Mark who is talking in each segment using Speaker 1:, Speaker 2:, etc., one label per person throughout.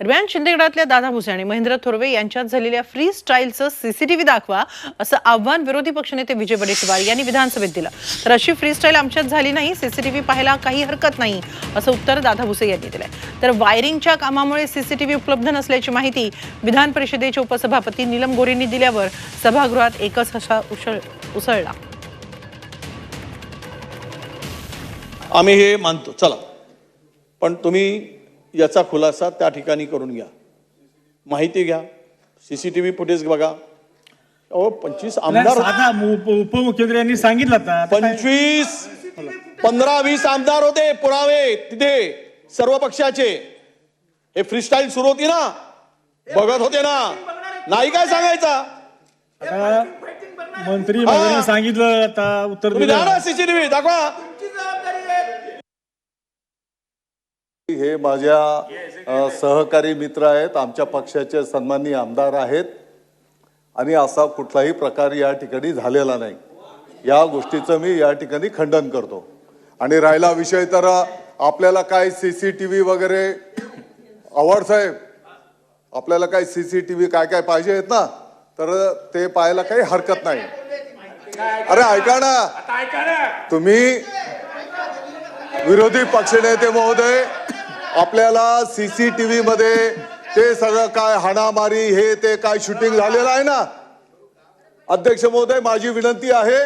Speaker 1: दरम्यान शिंदेगडातल्या दादा भुसे आणि महेंद्र थोरवे यांच्यात झालेल्या फ्री स्टाईलचं सीसीटीव्ही दाखवा असं आव्हान विरोधी पक्षनेते विजय वडेट्टीवार यांनी विधानसभेत दिलं. तर अशी फ्री स्टाईल आमच्यात झाली नाही सीसीटीव्ही पाहायला काही हरकत नाही असं उत्तर दादा भुसे यांनी दिलंय. तर वायरिंगच्या कामामुळे सीसीटीव्ही उपलब्ध नसल्याची माहिती विधान परिषदेचे उपसभापती नीलम गोरेंनी दिल्यावर सभागृहात एकच हसा उसळ उसळला.
Speaker 2: आम्ही हे मानतो चला. पण तुम्ही याचा खुलासा त्या ठिकाणी करून घ्या. माहिती घ्या. सीसीटीव्ही फुटेज बघा. अहो पंचवीस आमदार
Speaker 3: साधा उप- उपमुख्यमंत्री यांनी सांगितलं आता. आता काय-
Speaker 2: पंचवीस पंधरा वीस आमदार होते पुरावे तिथे सर्व पक्षाचे. हे फ्रीस्टाईल सुरू होती ना? बघत होते ना? नाही काय सांगायचा?
Speaker 3: आता मंत्री महोदयांनी सांगितलं आता उत्तर
Speaker 2: तुम्ही द्या
Speaker 3: दिलं
Speaker 2: ना सीसीटीव्ही दाखवा.
Speaker 4: हे माझ्या सहकारी मित्र आहेत आमच्या पक्षाचे सन्माननीय आमदार आहेत. आणि असा कुठलाही प्रकार या ठिकाणी झालेला नाही. या गोष्टीचं मी या ठिकाणी खंडन करतो. आणि राहिला विषय तर आपल्याला काय सीसीटीव्ही वगैरे आव्हाड साहेब आपल्याला काय सीसीटीव्ही काय काय पाहिजे आहेत ना तर ते पाहायला काही हरकत नाही. अरे ऐका ना. तुम्ही विरोधी पक्षनेते महोदय आपल्याला सीसीटीव्ही मध्ये ते सगळं काय हाणामारी हे ते काय शूटिंग झालेलं आहे ना? अध्यक्ष महोदय माझी विनंती आहे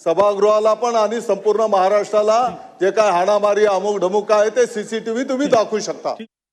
Speaker 4: सभागृहाला पण आणि संपूर्ण महाराष्ट्राला जे काय हाणामारी अमुक ढमुक आहे ते सीसीटीव्ही तुम्ही दाखवू शकता.